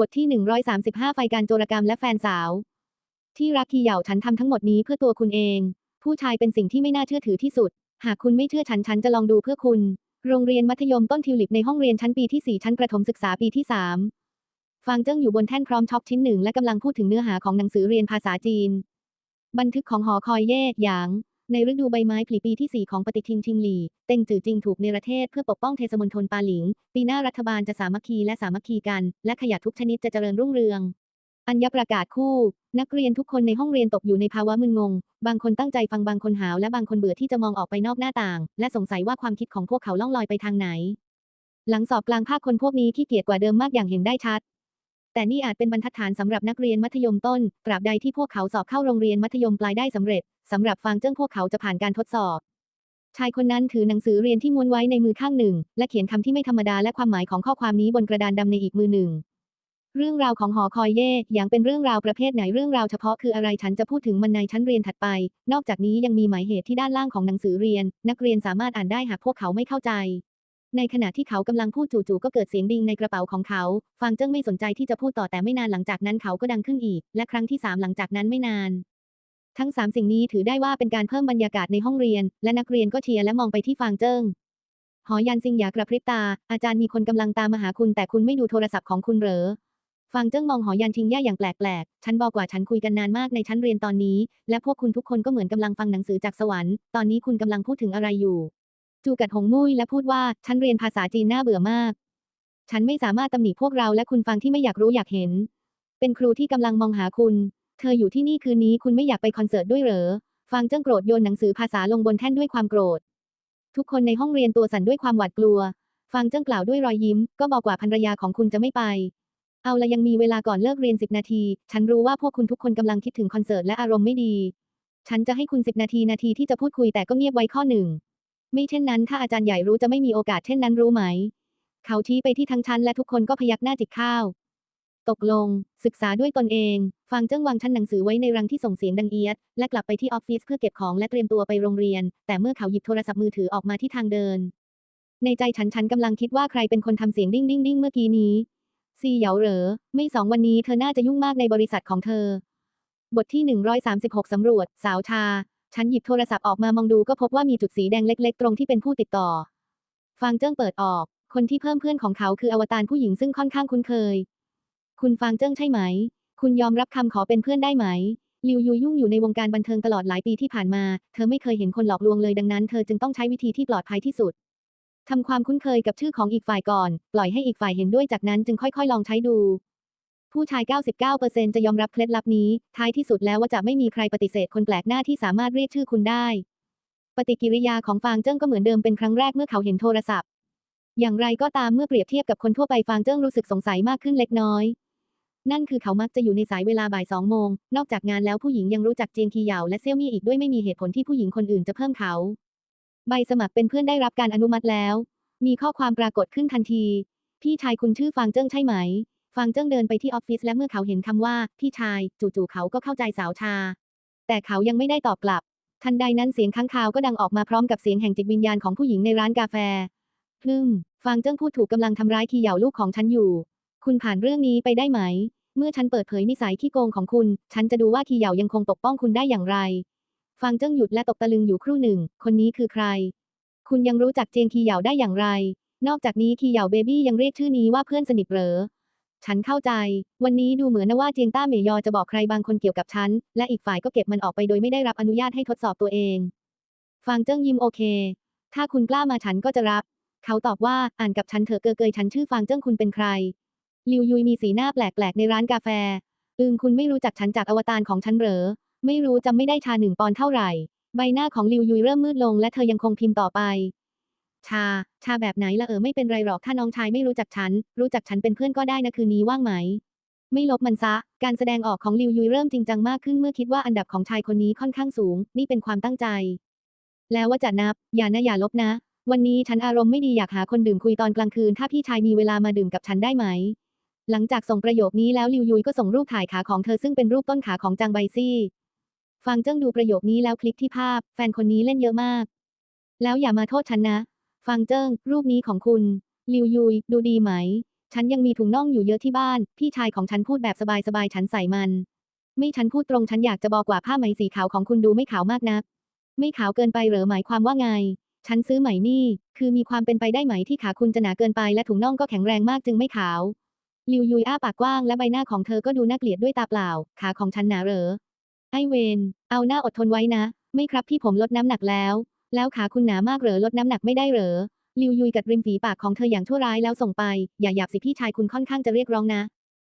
บทที่ 135 ไฟการโจรกรรมและแฟนสาว ที่รักคีเหย่าฉันทำทั้งหมดนี้เพื่อตัวคุณเอง ผู้ชายเป็นสิ่งที่ไม่น่าเชื่อถือที่สุด หากคุณไม่เชื่อฉันฉันจะลองดูเพื่อคุณ โรงเรียนมัธยมต้นทิวลิปในห้องเรียนชั้นปีที่4ชั้นประถมศึกษาปีที่3ฟางเจิ้งอยู่บนแท่นพร้อมช็อปชิ้นหนึ่งและกำลังพูดถึงเนื้อหาของหนังสือเรียนภาษาจีน บันทึกของหอคอยเย่หยาง ในฤดูใบไม้ผลิปีที่ 4 ของปฏิทินชิงหลี เต็งจือจิงถูกเนรเทศเพื่อปกป้องเทศมนตรปาหลิง ปีหน้ารัฐบาลจะสามัคคีและสามัคคีกัน และขยะทุกชนิดจะเจริญรุ่งเรือง อัญญประกาศคู่ นักเรียนทุกคนในห้องเรียนตกอยู่ในภาวะมึนงง บางคนตั้งใจฟังบางคนหาวและบางคนเบื่อที่จะมองออกไปนอกหน้าต่าง และสงสัยว่าความคิดของพวกเขาล่องลอยไปทางไหน หลังสอบกลางภาคคนพวกนี้ขี้เกียจกว่าเดิมมากอย่างเห็นได้ชัดแต่นี่อาจเป็นบรรทัดฐานสำหรับนักเรียนมัธยมต้น ตราบใดที่พวกเขาสอบเข้าโรงเรียนมัธยมปลายได้สำเร็จ สำหรับฟางเจิ้งพวกเขาจะผ่านการทดสอบ ชายคนนั้นถือหนังสือเรียนที่ม้วนไว้ในมือข้างหนึ่ง และเขียนคำที่ไม่ธรรมดาและความหมายของข้อความนี้บนกระดานดำในอีกมือหนึ่ง เรื่องราวของหอคอยเย่อย่างเป็นเรื่องราวประเภทไหนเรื่องราวเฉพาะคืออะไรฉันจะพูดถึงมันในชั้นเรียนถัดไป นอกจากนี้ยังมีหมายเหตุที่ด้านล่างของหนังสือเรียน นักเรียนสามารถอ่านได้หากพวกเขาไม่เข้าใจในขณะที่เขากำลังพูดจู่ๆก็เกิดเสียงดิงในกระเป๋าของเขา ฟางเจิ้งไม่สนใจที่จะพูดต่อแต่ไม่นานหลังจากนั้นเขาก็ดังขึ้นอีก และครั้งที่สามหลังจากนั้นไม่นาน ทั้งสามสิ่งนี้ถือได้ว่าเป็นการเพิ่มบรรยากาศในห้องเรียน และนักเรียนก็เชียร์และมองไปที่ฟางเจิ้ง หอยันซิงอย่ากระพริบตา อาจารย์มีคนกำลังตามมาหาคุณแต่คุณไม่ดูโทรศัพท์ของคุณเหรอฟางเจิ้งมองหอยันทิงแย่อย่างแปลกๆ ฉันบอกว่าฉันคุยกันนานมากในชั้นเรียนตอนนี้ และพวกคุณทุกคนก็เหมือนกำลังฟังหนังสือจากสวรรค์ ตอนนี้คุณกำลังพูดถึงอะไรอยู่ จูกัดหงมุ้ยและพูดว่าฉันเรียนภาษาจีนน่าเบื่อมาก ฉันไม่สามารถตำหนิพวกเราและคุณฟังที่ไม่อยากรู้อยากเห็น เป็นครูที่กำลังมองหาคุณ เธออยู่ที่นี่คืนนี้คุณไม่อยากไปคอนเสิร์ตด้วยเหรอ ฟางเจิ้งโกรธโยนหนังสือภาษาลงบนแท่นด้วยความโกรธ ทุกคนในห้องเรียนตัวสั่นด้วยความหวาดกลัว ฟางเจิ้งกล่าวด้วยรอยยิ้ม ก็บอกว่าภรรยาของคุณจะไม่ไป เอาละยังมีเวลาก่อนเลิกเรียน10นาที ฉันรู้ว่าพวกคุณทุกคนกำลังคิดถึงคอนเสิร์ตและอารมณ์ไม่ดี ฉันจะให้คุณ10นาทีนาทีที่จะพูดคุยแต่ก็เงียบไว้ข้อหนึ่ง ไม่เช่นนั้น ถ้าอาจารย์ใหญ่รู้จะไม่มีโอกาสเช่นนั้นรู้ไหม เขาชี้ไปที่ทั้งชั้นและทุกคนก็พยักหน้าจิกข้าว ตกลง ศึกษาด้วยตนเอง ฟางเจิ้งวางชั้นหนังสือไว้ในรังที่ส่งเสียงดังเอียด และกลับไปที่ออฟฟิศเพื่อเก็บของและเตรียมตัวไปโรงเรียน แต่เมื่อเขาหยิบโทรศัพท์มือถือออกมาที่ทางเดิน ในใจฉันฉันกำลังคิดว่าใครเป็นคนทำเสียงดิ้งดิ้งดิ้งเมื่อกี้นี้ ซีเหยาเหรอ ไม่สองวันนี้เธอน่าจะยุ่งมากในบริษัทของเธอ บทที่ 136สำรวจ สาวชา ฉันหยิบโทรศัพท์ออกมามองดูก็พบว่ามีจุดสีแดงเล็ก ๆ ตรงที่เป็นผู้ติดต่อ ฟางเจิ้งเปิดออก คนที่เพิ่มเพื่อนของเขาคืออวตารผู้หญิงซึ่งค่อนข้างคุ้นเคย คุณฟางเจิ้งใช่ไหม คุณยอมรับคำขอเป็นเพื่อนได้ไหม ลิวยูยุ่งอยู่ในวงการบันเทิงตลอดหลายปีที่ผ่านมา เธอไม่เคยเห็นคนหลอกลวงเลยดังนั้นเธอจึงต้องใช้วิธีที่ปลอดภัยที่สุดทำความคุ้นเคยกับชื่อของอีกฝ่ายก่อน ปล่อยให้อีกฝ่ายเห็นด้วยจากนั้นจึงค่อยๆ ลองใช้ดู ผู้ชาย 99%จะยอมรับเคล็ดลับนี้ ท้ายที่สุดแล้วว่าจะไม่มีใครปฏิเสธคนแปลกหน้าที่สามารถเรียกชื่อคุณได้ ปฏิกิริยาของฟางเจิ้งก็เหมือนเดิมเป็นครั้งแรกเมื่อเขาเห็นโทรศัพท์ อย่างไรก็ตามเมื่อเปรียบเทียบกับคนทั่วไปฟางเจิ้งรู้สึกสงสัยมากขึ้นเล็กน้อย นั่นคือเขามักจะอยู่ในสายเวลาบ่ายสองโมง นอกจากงานแล้วผู้หญิงยังรู้จักเจียงคีเหยาและเซี่ยวมี่อีกด้วยไม่มีเหตุผลที่ผู้หญิงคนอื่นจะเพิ่มเขา ใบสมัครเป็นเพื่อนได้รับการอนุมัติแล้ว มีข้อความปรากฏขึ้นทันที พี่ชายคุณชื่อฟางเจิ้งใช่ไหม ฟางเจิ้งเดินไปที่ออฟฟิศและเมื่อเขาเห็นคำว่า พี่ชาย จู่ๆเขาก็เข้าใจสาวชา แต่เขายังไม่ได้ตอบกลับ ทันใดนั้นเสียงค้างคาวก็ดังออกมาพร้อมกับเสียงแห่งจิตวิญญาณของผู้หญิงในร้านกาแฟฮึมฟางเจิ้งพูดถูกกำลังทำร้ายคีเหยาลูกของฉันอยู่ คุณผ่านเรื่องนี้ไปได้ไหม เมื่อฉันเปิดเผยนิสัยขี้โกงของคุณ ฉันจะดูว่าคีเหยายังคงปกป้องคุณได้อย่างไรฟางเจิ้งหยุดและตกตะลึงอยู่ครู่หนึ่ง คนนี้คือใคร คุณยังรู้จักเจียงคีเหยาได้อย่างไร นอกจากนี้คีเหยาเบบี้ยังเรียกชื่อนี้ว่าเพื่อนสนิทเหรอฉันเข้าใจ วันนี้ดูเหมือนนะว่าเจียงต้าเหมยยอจะบอกใครบางคนเกี่ยวกับฉัน และอีกฝ่ายก็เก็บมันออกไปโดยไม่ได้รับอนุญาตให้ทดสอบตัวเอง ฟางเจิ้งยิ้มโอเค ถ้าคุณกล้ามาฉันก็จะรับ เขาตอบว่า อ่านกับฉันเถอะเกอเกยฉันชื่อฟางเจิ้งคุณเป็นใคร ลิวยุยมีสีหน้าแปลกๆ ในร้านกาแฟ อึงคุณไม่รู้จักฉันจากอวตารของฉันเหรอ ไม่รู้จำไม่ได้ชาหนึ่งปอนด์เท่าไหร่ ใบหน้าของลิวยุยเริ่มมืดลงและเธอยังคงพิมพ์ต่อไป ชา ชาแบบไหนละเออไม่เป็นไรหรอกถ้าน้องชายไม่รู้จักฉัน รู้จักฉันเป็นเพื่อนก็ได้นะคืนนี้ว่างไหม ไม่ลบมันซะ การแสดงออกของลิวยุยเริ่มจริงจังมากขึ้นเมื่อคิดว่าอันดับของชายคนนี้ค่อนข้างสูง นี่เป็นความตั้งใจ แล้วว่าจะนับ อย่านะอย่าลบนะ วันนี้ฉันอารมณ์ไม่ดีอยากหาคนดื่มคุยตอนกลางคืน ถ้าพี่ชายมีเวลามาดื่มกับฉันได้ไหม หลังจากส่งประโยคนี้แล้วลิวยุยก็ส่งรูปถ่ายขาของเธอซึ่งเป็นรูปต้นขาของจางไบซี่ฟางเจิ้งดูประโยคนี้แล้วคลิกที่ภาพ แฟนคนนี้เล่นเยอะมาก แล้วอย่ามาโทษฉันนะฟางเจิ้ง รูปนี้ของคุณลิวยุย ดูดีไหม ฉันยังมีถุงน่องอยู่เยอะที่บ้าน พี่ชายของฉันพูดแบบสบายๆฉันใส่มัน ไม่ฉันพูดตรงฉันอยากจะบอกว่าผ้าไหมสีขาวของคุณดูไม่ขาวมากนัก ไม่ขาวเกินไปหรือหมายความว่าไงฉันซื้อไหมนี่ คือมีความเป็นไปได้ไหมที่ขาคุณจะหนาเกินไปและถุงน่องก็แข็งแรงมากจึงไม่ขาว ลิวยุยอ้าปากกว้างและใบหน้าของเธอก็ดูน่าเกลียดด้วยตาเปล่า ขาของฉันหนาเหรอ ไอเวน เอาหน้าอดทนไว้นะ ไม่ครับพี่ผมลดน้ำหนักแล้ว แล้วขาคุณหนามากเหรอลดน้ำหนักไม่ได้เหรอ ลิวยุยกัดริมฝีปากของเธออย่างชั่วร้ายแล้วส่งไป อย่าหยาบสิพี่ชายคุณค่อนข้างจะเรียกร้องนะ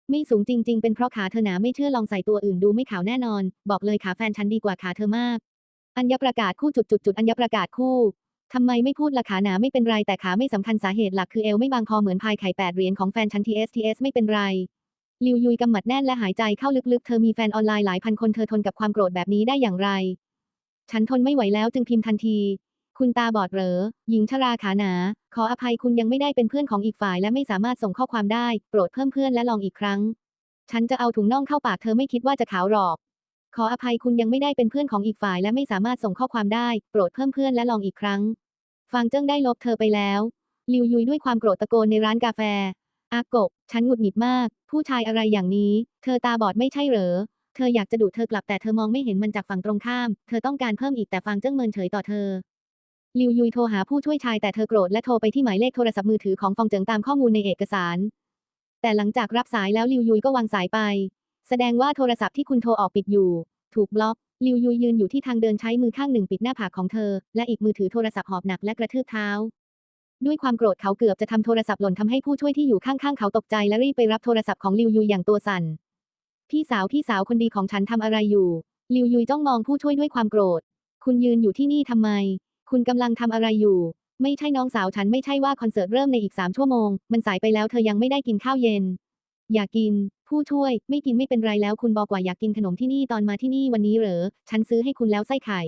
ไม่สูงจริง ๆ เป็นเพราะขาเธอหนาไม่เชื่อลองใส่ตัวอื่นดูไม่ขาวแน่นอน บอกเลยขาแฟนฉันดีกว่าขาเธอมาก อัญญประกาศคู่จุดจุดจุดอัญญประกาศคู่ ทำไมไม่พูดละขาหนาไม่เป็นไรแต่ขาไม่สำคัญสาเหตุหลักคือเอวไม่บางพอเหมือนพายไข่แปดเหรียญของแฟนฉัน TS TS ไม่เป็นไรลิวยุยกำหมัดแน่นและหายใจเข้าลึกๆ เธอมีแฟนออนไลน์หลายพันคนเธอทนกับความโกรธแบบนี้ได้อย่างไร ฉันทนไม่ไหวแล้วจึงพิมพ์ทันที คุณตาบอดเหรอ หญิงชราขาหนา ขออภัยคุณยังไม่ได้เป็นเพื่อนของอีกฝ่ายและไม่สามารถส่งข้อความได้ โปรดเพิ่มเพื่อนและลองอีกครั้ง ฉันจะเอาถุงน่องเข้าปากเธอไม่คิดว่าจะขาวหรอก ขออภัยคุณยังไม่ได้เป็นเพื่อนของอีกฝ่ายและไม่สามารถส่งข้อความได้ โปรดเพิ่มเพื่อนและลองอีกครั้ง ฟางเจิ้งได้ลบเธอไปแล้วลิวยุยด้วยความโกรธตะโกนในร้านกาแฟ อากก ฉันหงุดหงิดมาก ผู้ชายอะไรอย่างนี้ เธอตาบอดไม่ใช่เหรอ เธออยากจะดุเธอกลับแต่เธอมองไม่เห็นมันจากฝั่งตรงข้าม เธอต้องการเพิ่มอีกแต่ฟางเจิ้งเมินเฉยต่อเธอลิวยุยโทรหาผู้ช่วยชายแต่เธอโกรธและโทรไปที่หมายเลขโทรศัพท์มือถือของฟองเจิงตามข้อมูลในเอกสาร แต่หลังจากรับสายแล้วลิวยุยก็วางสายไป แสดงว่าโทรศัพท์ที่คุณโทรออกปิดอยู่ ถูกบล็อกลิวยุยยืนอยู่ที่ทางเดินใช้มือข้างหนึ่งปิดหน้าผากของเธอ และอีกมือถือโทรศัพท์หอบหนักและกระทืบเท้า ด้วยความโกรธเขาเกือบจะทำโทรศัพท์หล่นทำให้ผู้ช่วยที่อยู่ข้างๆเขาตกใจและรีบไปรับโทรศัพท์ของลิวยุยอย่างตัวสั่นพี่สาวพี่สาวคนดีของฉันทำอะไรอยู่ลิวยุยจ้องมองผู้ช่วยด้วยความโกรธ คุณยืนอยู่ที่นี่ทำไม คุณกำลังทำอะไรอยู่ ไม่ใช่น้องสาวฉันไม่ใช่ว่าคอนเสิร์ตเริ่มในอีกสามชั่วโมง มันสายไปแล้วเธอยังไม่ได้กินข้าวเย็น อยากกิน ผู้ช่วย ไม่กินไม่เป็นไรแล้วคุณบอกว่าอยากกินขนมที่นี่ตอนมาที่นี่วันนี้เหรอ ฉันซื้อให้คุณแล้วไส้ไข่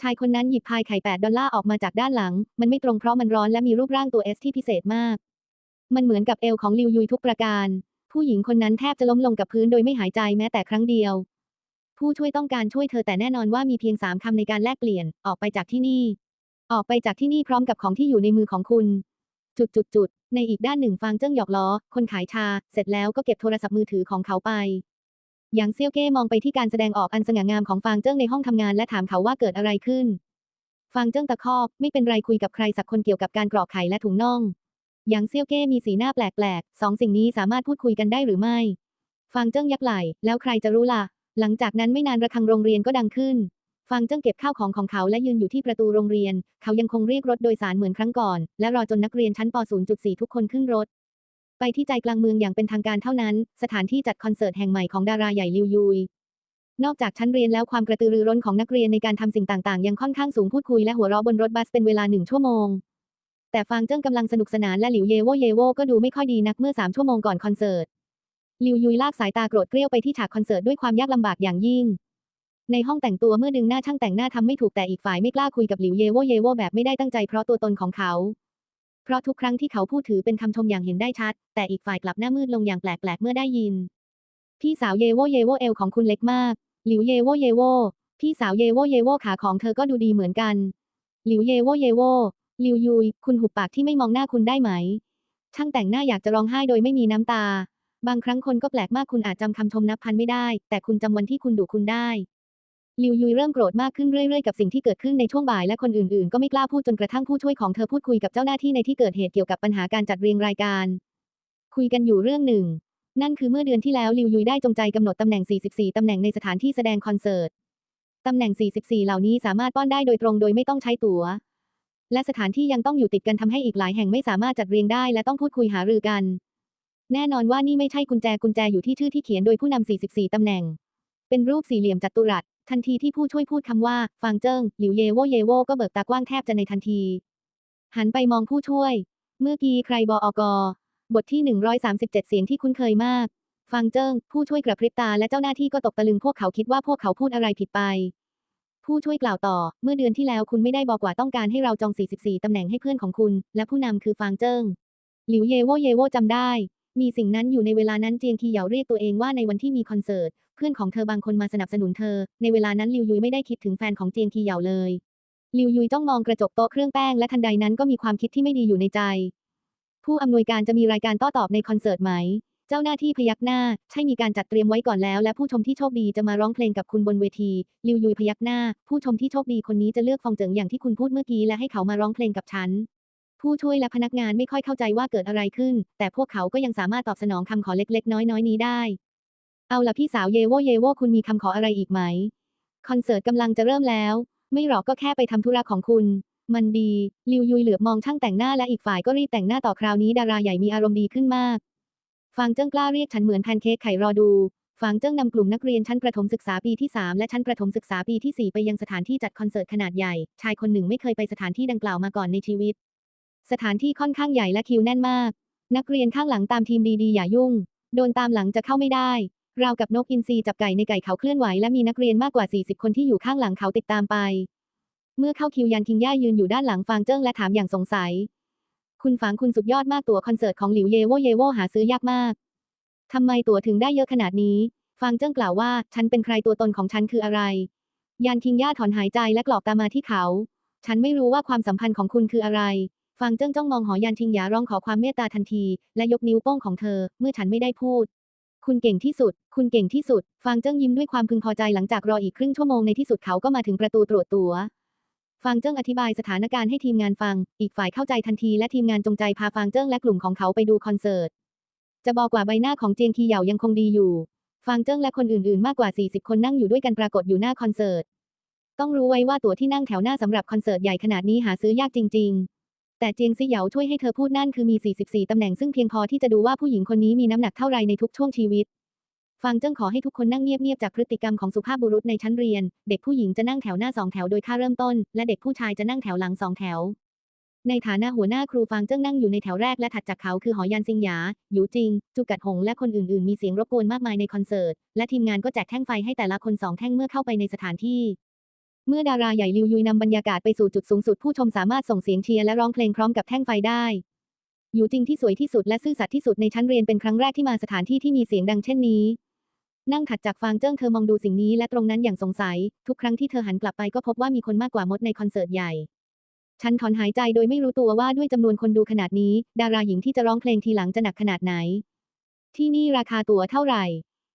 ชายคนนั้นหยิบพายไข่ 8 ดอลลาร์ออกมาจากด้านหลัง มันไม่ตรงเพราะมันร้อนและมีรูปร่างตัวเอสที่พิเศษมาก มันเหมือนกับเอวของลิวยุยทุกประการ ผู้หญิงคนนั้นแทบจะล้มลงกับพื้นโดยไม่หายใจแม้แต่ครั้งเดียว ผู้ช่วยต้องการช่วยเธอแต่แน่นอนว่ามีเพียงสามคำในการแลกเปลี่ยน ออกไปจากที่นี่ ออกไปจากที่นี่พร้อมกับของที่อยู่ในมือของคุณ จุดจุดจุด ในอีกด้านหนึ่งฟางเจิ้งหยอกล้อ คนขายชา เสร็จแล้วก็เก็บโทรศัพท์มือถือของเขาไปหยางเซี่ยวเก้มองไปที่การแสดงออกอันสง่างามของฟางเจิ้งในห้องทำงานและถามเขาว่าเกิดอะไรขึ้น ฟางเจิ้งตะคอกไม่เป็นไรคุยกับใครสักคนเกี่ยวกับการกรอกไข่และถุงน่องหยางเซี่ยวเก้มีสีหน้าแปลกๆสองสิ่งนี้สามารถพูดคุยกันได้หรือไม่ ฟางเจิ้งยักไหล่ แล้วใครจะรู้ล่ะ หลังจากนั้นไม่นานระฆังโรงเรียนก็ดังขึ้น ฟางเจิ้งเก็บข้าวของของเขาและยืนอยู่ที่ประตูโรงเรียน เขายังคงเรียกรถโดยสารเหมือนครั้งก่อน และรอจนนักเรียนชั้นป .0.4 ทุกคนขึ้นรถ ไปที่ใจกลางเมืองอย่างเป็นทางการเท่านั้น สถานที่จัดคอนเสิร์ตแห่งใหม่ของดาราใหญ่ลิวยุย นอกจากชั้นเรียนแล้วความกระตือรือร้นของนักเรียนในการทำสิ่งต่างๆ ยังค่อนข้างสูงพูดคุยและหัวเราะบนรถบัสเป็นเวลาหนึ่งชั่วโมง แต่ฟางเจิ้งกำลังสนุกสนานและหลิวเยโวเยโวก็ดูไม่ค่อยดีนักเมื่อสามชั่วโมงก่อนคอนเสิร์ตลิวยุยลากสายตาโกรธเกรี้ยวไปที่ฉากคอนเสิร์ตด้วยความยากลำบากอย่างยิ่ง ในห้องแต่งตัวเมื่อดึงหน้าช่างแต่งหน้าทำไม่ถูกแต่อีกฝ่ายไม่กล้าคุยกับหลิวเยโวเยโวแบบไม่ได้ตั้งใจเพราะตัวตนของเขา เพราะทุกครั้งที่เขาพูดถือเป็นคำชมอย่างเห็นได้ชัด แต่อีกฝ่ายกลับหน้ามืดลงอย่างแปลกๆเมื่อได้ยิน พี่สาวเยโวเยโวเอวของคุณเล็กมาก หลิวเยโวเยโวพี่สาวเยโวเยโวขาของเธอก็ดูดีเหมือนกัน หลิวเยโวเยโวลิวยุย คุณหุบปากที่ไม่มองหน้าคุณได้ไหม ช่างแต่งหน้าอยากจะร้องไห้โดยไม่มีน้ำตา บางครั้งคนก็แปลกมากคุณอาจจำคำชมนับพันไม่ได้ แต่คุณจำวันที่คุณดุคุณได้ ลิวยุยเริ่มโกรธมากขึ้นเรื่อยๆ กับสิ่งที่เกิดขึ้นในช่วงบ่ายและคนอื่นๆ ก็ไม่กล้าพูดจนกระทั่งผู้ช่วยของเธอพูดคุยกับเจ้าหน้าที่ในที่เกิดเหตุเกี่ยวกับปัญหาการจัดเรียงรายการ คุยกันอยู่เรื่องหนึ่ง นั่นคือเมื่อเดือนที่แล้วลิวยุยได้จงใจกำหนดตำแหน่ง 44 ตำแหน่งในสถานที่แสดงคอนเสิร์ต ตำแหน่ง 44 เหล่านี้สามารถป้อนได้โดยตรงโดยไม่ต้องใช้ตั๋ว และสถานที่ยังต้องอยู่ติดกันทำให้อีกหลายแห่งไม่สามารถจัดเรียงได้และต้องพูดคุยหารือกัน แน่นอนว่านี่ไม่ใช่กุญแจกุญแจอยู่ที่ชื่อที่เขียนโดยผู้นำ44ตำแหน่ง เป็นรูปสี่เหลี่ยมจัตุรัส ทันทีที่ผู้ช่วยพูดคำว่า ฟางเจิ้ง หลิวเยโวเยโวก็เบิกตากว้างแทบจะในทันที หันไปมองผู้ช่วย เมื่อกี้ใครบออกบทที่ 137 เสียงที่คุ้นเคยมากฟางเจิ้ง ผู้ช่วยกระพริบตาและเจ้าหน้าที่ก็ตกตะลึงพวกเขาคิดว่าพวกเขาพูดอะไรผิดไป ผู้ช่วยกล่าวต่อ เมื่อเดือนที่แล้วคุณไม่ได้บอกว่าต้องการให้เราจอง 44 ตำแหน่งให้เพื่อนของคุณ และผู้นำคือฟางเจิ้ง หลิวเยโวเยโวจำได้ มีสิ่งนั้นอยู่ในเวลานั้นเจียงคีเหยาเรียกตัวเองว่าในวันที่มีคอนเสิร์ต เพื่อนของเธอบางคนมาสนับสนุนเธอ ในเวลานั้นลิวยุยไม่ได้คิดถึงแฟนของเจียงคีเหยาเลยลิวยุยจ้องมองกระจกโต๊ะเครื่องแป้งและทันใดนั้นก็มีความคิดที่ไม่ดีอยู่ในใจ ผู้อำนวยการจะมีรายการโต้ตอบในคอนเสิร์ตไหม เจ้าหน้าที่พยักหน้า ใช่มีการจัดเตรียมไว้ก่อนแล้ว และผู้ชมที่โชคดีจะมาร้องเพลงกับคุณบนเวทีลิวยุยพยักหน้า ผู้ชมที่โชคดีคนนี้จะเลือกฟองเจิงอย่างที่คุณพูดเมื่อกี้และให้เขามาร้องเพลงกับฉัน ผู้ช่วยและพนักงานไม่ค่อยเข้าใจว่าเกิดอะไรขึ้น แต่พวกเขาก็ยังสามารถตอบสนองคำขอเล็กๆ น้อยๆ นี้ได้ เอาละพี่สาวเยโวเยโวคุณมีคำขออะไรอีกไหม คอนเสิร์ตกำลังจะเริ่มแล้ว ไม่หรอกก็แค่ไปทำธุระของคุณ มันดี ลิวยุยเหลือบมองช่างแต่งหน้าและอีกฝ่ายก็รีบแต่งหน้าต่อคราวนี้ดาราใหญ่มีอารมณ์ดีขึ้นมาก ฟางเจิ้งกล้าเรียกฉันเหมือนแพนเค้กไข่รอดูฟางเจิ้งนำกลุ่มนักเรียนชั้นประถมศึกษาปีที่ 3 และชั้นประถมศึกษาปีที่ 4 ไปยังสถานที่จัดคอนเสิร์ตขนาดใหญ่ ชายคนหนึ่งไม่เคยไปสถานที่ดังกล่าวมาก่อนในชีวิต สถานที่ค่อนข้างใหญ่และคิวแน่นมาก นักเรียนข้างหลังตามทีมดีๆอย่ายุ่ง โดนตามหลังจะเข้าไม่ได้ ราวกับนกอินทรีจับไก่ในไก่เขาเคลื่อนไหวและมีนักเรียนมากกว่า 40 คนที่อยู่ข้างหลังเขาติดตามไป เมื่อเข้าคิวยันคิงย่ายืนอยู่ด้านหลังฟางเจิ้งและถามอย่างสงสัย คุณฟางคุณสุดยอดมากตั๋วคอนเสิร์ตของหลิวเยโวเยโวหาซื้อยากมากทำไมตั๋วถึงได้เยอะขนาดนี้ ฟางเจิ้งกล่าวว่า ฉันเป็นใครตัวตนของฉันคืออะไรยันคิงย่าถอนหายใจและกรอกตามาที่เขา ฉันไม่รู้ว่าความสัมพันธ์ของคุณคืออะไร ฟางเจิ้งจ้องมองหอยันทิงหยาร้องขอความเมตตาทันที และยกนิ้วโป้งของเธอ เมื่อฉันไม่ได้พูด คุณเก่งที่สุด คุณเก่งที่สุด ฟางเจิ้งยิ้มด้วยความพึงพอใจหลังจากรออีกครึ่งชั่วโมงในที่สุดเขาก็มาถึงประตูตรวจตัว๋ว ฟางเจิ้งอธิบายสถานการณ์ให้ทีมงานฟัง อีกฝ่ายเข้าใจทันทีและทีมงานจงใจพาฟางเจิ้งและกลุ่มของเขาไปดูคอนเสิร์ต จะบอกว่าใบหน้าของเจียงคีเหยายังคงดีอยู่ ฟางเจิ้งและคนอื่นๆ มากกว่า 40 คนนั่งอยู่ด้วยกันปรากฏอยู่หน้าคอนเสิร์ต ต้องรู้ไว้ว่าตั๋วที่นั่งแถวหน้าสำหรับคอนเสิร์ตใหญ่ขนาดนี้หาซื้อยากจริง ๆ แต่เจียงซีเหยาช่วยให้เธอพูดนั่นคือมี 44 ตำแหน่งซึ่งเพียงพอที่จะดูว่าผู้หญิงคนนี้มีน้ำหนักเท่าไรในทุกช่วงชีวิตฟางเจิ้งขอให้ทุกคนนั่งเงียบๆจากพฤติกรรมของสุภาพบุรุษในชั้นเรียน เด็กผู้หญิงจะนั่งแถวหน้าสองแถวโดยค่าเริ่มต้น และเด็กผู้ชายจะนั่งแถวหลังสองแถว ในฐานะหัวหน้าครูฟางเจิ้งนั่งอยู่ในแถวแรกและถัดจากเขาคือหอยันซิงหยาหยูจิง จูกัดหงและคนอื่นๆ มีเสียงรบกวนมากมายในคอนเสิร์ต และทีมงานก็แจกแท่งไฟให้แต่ละคนสองแท่งเมื่อเข้าไปในสถานที่ เมื่อดาราใหญ่ลิวยุยนำบรรยากาศไปสู่จุดสูงสุดผู้ชมสามารถส่งเสียงเชียร์และร้องเพลงพร้อมกับแท่งไฟได้หยูจิงที่สวยที่สุดและซื่อสัตย์ที่สุดในชั้นเรียนเป็นครั้งแรกที่มาสถานที่ที่มีเสียงดังเช่นนี้ นั่งถัดจากฟางเจิ้งเธอมองดูสิ่งนี้และตรงนั้นอย่างสงสัย ทุกครั้งที่เธอหันกลับไปก็พบว่ามีคนมากกว่ามดในคอนเสิร์ตใหญ่ ฉันถอนหายใจโดยไม่รู้ตัวว่าด้วยจำนวนคนดูขนาดนี้ ดาราหญิงที่จะร้องเพลงทีหลังจะหนักขนาดไหน ที่นี่ราคาตั๋วเท่าไหร่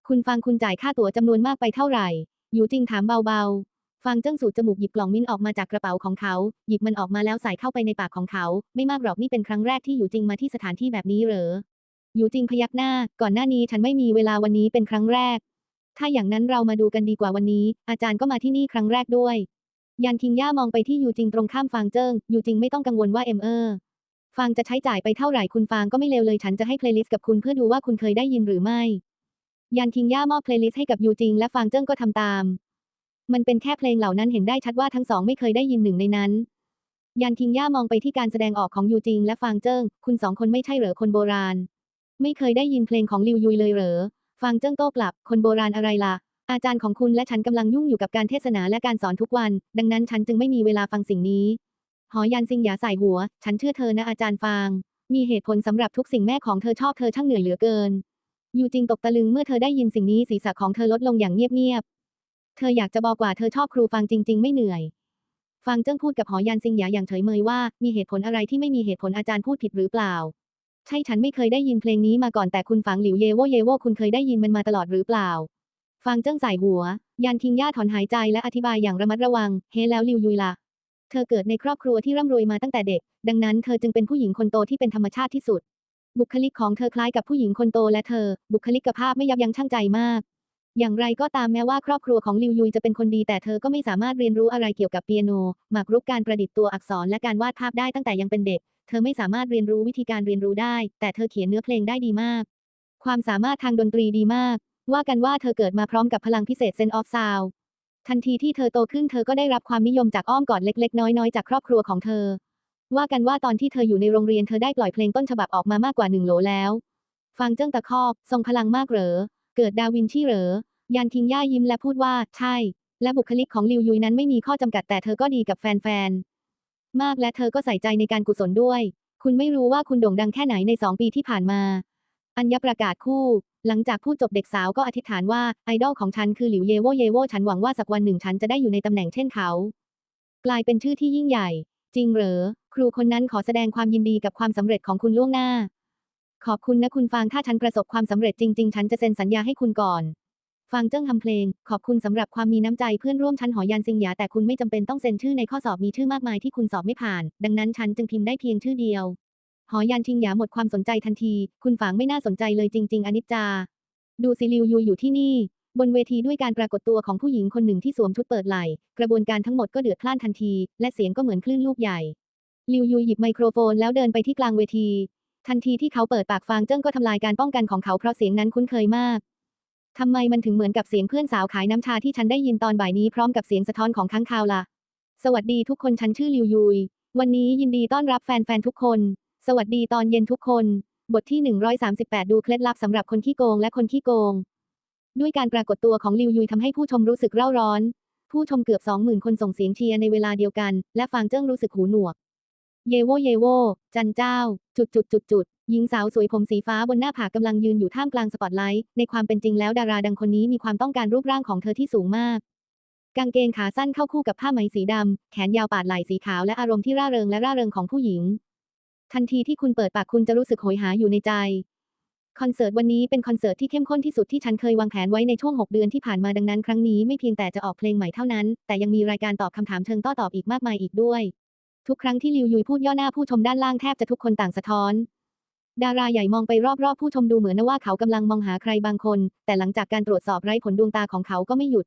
คุณฟังคุณจ่ายค่าตั๋วจำนวนมากไปเท่าไหร่หยูจิงถามเบาๆ ฟางเจิ้งสูดจมูกหยิบกล่องมิ้นออกมาจากกระเป๋าของเขา หยิบมันออกมาแล้วใส่เข้าไปในปากของเขา ไม่มากหรอกนี่เป็นครั้งแรกที่หยูจิงมาที่สถานที่แบบนี้เหรอหยูจิงพยักหน้า ก่อนหน้านี้ฉันไม่มีเวลาวันนี้เป็นครั้งแรก ถ้าอย่างนั้นเรามาดูกันดีกว่าวันนี้ อาจารย์ก็มาที่นี่ครั้งแรกด้วย ยันคิงย่ามองไปที่อยู่จริงตรงข้ามฟางเจิ้ง อยู่จริงไม่ต้องกังวลว่าเอ็มเออร์ฟางจะใช้จ่ายไปเท่าไหร่คุณฟางก็ไม่เลวเลยฉันจะให้เพลย์ลิสต์กับคุณเพื่อดูว่าคุณเคยได้ยินหรือไม่ยันคิงย่ามอบเพลย์ลิสต์ให้กับยูจิงและฟางเจิ้งก็ทำตาม มันเป็นแค่เพลงเหล่านั้นเห็นได้ชัดว่าทั้งสองไม่เคยได้ยินหนึ่งในนั้นยันคิงย่ามองไปที่การแสดงออกของยูจิงและฟางเจิ้ง คุณสองคนไม่ใช่เหรอคนโบราณ ไม่เคยได้ยินเพลงของลิวยุยเลยเหรอ ฟางเจิ้งโต้กลับ คนโบราณอะไรล่ะ อาจารย์ของคุณและฉันกำลังยุ่งอยู่กับการเทศนาและการสอนทุกวัน ดังนั้นฉันจึงไม่มีเวลาฟังสิ่งนี้ หอยันซิงหยาใส่หัว ฉันเชื่อเธอนะอาจารย์ฟาง มีเหตุผลสำหรับทุกสิ่งแม่ของเธอชอบเธอช่างเหนื่อยเหลือเกิน ยูจิงตกตะลึงเมื่อเธอได้ยินสิ่งนี้ศีรษะของเธอลดลงอย่างเงียบ เธออยากจะบอกว่าเธอชอบครูฟางจริง ๆ ไม่เหนื่อยฟางเจิ้งพูดกับหอยันซิงหยาอย่างเฉยเมยว่า มีเหตุผลอะไรที่ไม่มีเหตุผลอาจารย์พูดผิดหรือเปล่า ใช่ฉันไม่เคยได้ยินเพลงนี้มาก่อนแต่คุณฝังหลิวเยโวเยโวคุณเคยได้ยินมันมาตลอดหรือเปล่าฟางเจิ้งใส่หัว ยันคิงย่าถอนหายใจและอธิบายอย่างระมัดระวัง เฮ้แล้วลิวยุยล่ะเธอเกิดในครอบครัวที่ร่ำรวยมาตั้งแต่เด็ก ดังนั้นเธอจึงเป็นผู้หญิงคนโตที่เป็นธรรมชาติที่สุด บุคลิกของเธอคล้ายกับผู้หญิงคนโตและเธอ บุคลิกภาพไม่ยับยั้งชั่งใจมาก อย่างไรก็ตามแม้ว่าครอบครัวของลิวยุยจะเป็นคนดีแต่เธอก็ไม่สามารถเรียนรู้อะไรเกี่ยวกับเปียโน หมากรุกการประดิษฐ์ตัวอักษรและการวาดภาพได้ตั้งแต่ยังเป็นเด็ก เธอไม่สามารถเรียนรู้วิธีการเรียนรู้ได้ แต่เธอเขียนเนื้อเพลงได้ดีมาก ความสามารถทางดนตรีดีมาก ว่ากันว่าเธอเกิดมาพร้อมกับพลังพิเศษเซนออฟซาวทันทีที่เธอโตขึ้นเธอก็ได้รับความนิยมจากอ้อมกอดเล็ก ๆ น้อยๆจากครอบครัวของเธอ ว่ากันว่าตอนที่เธออยู่ในโรงเรียนเธอได้ปล่อยเพลงต้นฉบับออกมามากกว่าหนึ่งโหลแล้ว ฟังเจิ้งตะคอกทรงพลังมากเหรอ เกิดดาวินชีเหรอ ยันคิงย่ายิ้มและพูดว่า ใช่ และบุคลิกของลิวยุยนั้นไม่มีข้อจำกัดแต่เธอก็ดีกับแฟนๆ มากและเธอก็ใส่ใจในการกุศลด้วย คุณไม่รู้ว่าคุณโด่งดังแค่ไหนในสองปีที่ผ่านมา อัญญประกาศคู่ หลังจากพูดจบเด็กสาวก็อธิษฐานว่าไอดอลของฉันคือหลิวเยโวเยโวฉันหวังว่าสักวันหนึ่งฉันจะได้อยู่ในตำแหน่งเช่นเขา กลายเป็นชื่อที่ยิ่งใหญ่ จริงเหรอ ครูคนนั้นขอแสดงความยินดีกับความสำเร็จของคุณล่วงหน้า ขอบคุณนะคุณฟางถ้าฉันประสบความสำเร็จจริง ๆ ฉันจะเซ็นสัญญาให้คุณก่อน ฟางเจิ้งทำเพลง ขอบคุณสำหรับความมีน้ำใจเพื่อนร่วมชั้นหอยันซิงหยาแต่คุณไม่จำเป็นต้องเซ็นชื่อในข้อสอบมีชื่อมากมายที่คุณสอบไม่ผ่าน ดังนั้นฉันจึงพิมพ์ได้เพียงชื่อเดียว หอยันชิงหยาหมดความสนใจทันที คุณฝางไม่น่าสนใจเลยจริง ๆ อนิจจา ดูซิลิวยูอยู่ที่นี่ บนเวทีด้วยการปรากฏตัวของผู้หญิงคนหนึ่งที่สวมชุดเปิดไหล่กระบวนการทั้งหมดก็เดือดพล่านทันที และเสียงก็เหมือนคลื่นลูกใหญ่ลิวยูหยิบไมโครโฟนแล้วเดินไปที่กลางเวที ทันทีที่เขาเปิดปากฟางเจิ้งก็ทำลายการป้องกันของเขาเพราะเสียงนั้นคุ้นเคยมาก ทำไมมันถึงเหมือนกับเสียงเพื่อนสาวขายน้ำชาที่ฉันได้ยินตอนบ่ายนี้พร้อมกับเสียงสะท้อนของค้างคาวล่ะ สวัสดีทุกคนฉันชื่อลิวยุย วันนี้ยินดีต้อนรับแฟนๆทุกคน สวัสดีตอนเย็นทุกคน บทที่ 138 ดูเคล็ดลับสำหรับคนขี้โกงและคนขี้โกง ด้วยการปรากฏตัวของลิวยุยทำให้ผู้ชมรู้สึกเร่าร้อน ผู้ชมเกือบ20,000คนส่งเสียงเชียร์ในเวลาเดียวกัน และฟางเจิ้งรู้สึกหูหนวก เยโวเยโว จันเจ้า จุดจุดจุดจุดหญิงสาวสวยผมสีฟ้าบนหน้าผากกำลังยืนอยู่ท่ามกลางสปอตไลท์ ในความเป็นจริงแล้วดาราดังคนนี้มีความต้องการรูปร่างของเธอที่สูงมาก กางเกงขาสั้นเข้าคู่กับผ้าไหมสีดำ แขนยาวปาดไหล่สีขาวและอารมณ์ที่ร่าเริงและร่าเริงของผู้หญิง ทันทีที่คุณเปิดปากคุณจะรู้สึกโหยหาอยู่ในใจ คอนเสิร์ตวันนี้เป็นคอนเสิร์ตที่เข้มข้นที่สุดที่ฉันเคยวางแผนไว้ในช่วง 6 เดือนที่ผ่านมาดังนั้น ครั้งนี้ไม่เพียงแต่จะออกเพลงใหม่เท่านั้น แต่ยังมีรายการตอบคำถามเชิงต้ตอบอีกมากมายอีกด้วย ทุกครั้งที่ลิวยุยพูดย่อหน้าผู้ชมด้านล่างแทบจะทุกคนต่างสะท้อน ดาราใหญ่มองไปรอบๆ ผู้ชมดูเหมือนว่าเขากำลังมองหาใครบางคน แต่หลังจากการตรวจสอบไร้ผลดวงตาของเขาก็ไม่หยุด